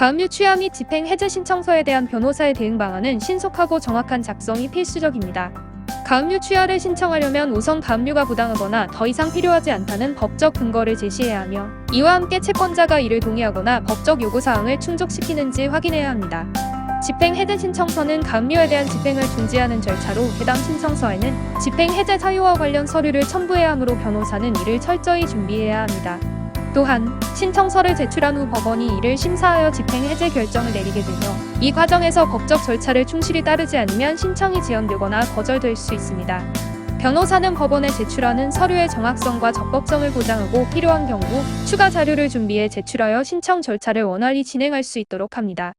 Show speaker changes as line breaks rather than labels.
가압류 취하 및 집행 해제 신청서에 대한 변호사의 대응 방안은 신속하고 정확한 작성이 필수적입니다. 가압류 취하를 신청하려면 우선 가압류가 부당하거나 더 이상 필요하지 않다는 법적 근거를 제시해야 하며 이와 함께 채권자가 이를 동의하거나 법적 요구사항을 충족시키는지 확인해야 합니다. 집행 해제 신청서는 가압류에 대한 집행을 중지하는 절차로 해당 신청서에는 집행 해제 사유와 관련 서류를 첨부해야 하므로 변호사는 이를 철저히 준비해야 합니다. 또한 신청서를 제출한 후 법원이 이를 심사하여 집행 해제 결정을 내리게 되며 이 과정에서 법적 절차를 충실히 따르지 않으면 신청이 지연되거나 거절될 수 있습니다. 변호사는 법원에 제출하는 서류의 정확성과 적법성을 보장하고 필요한 경우 추가 자료를 준비해 제출하여 신청 절차를 원활히 진행할 수 있도록 합니다.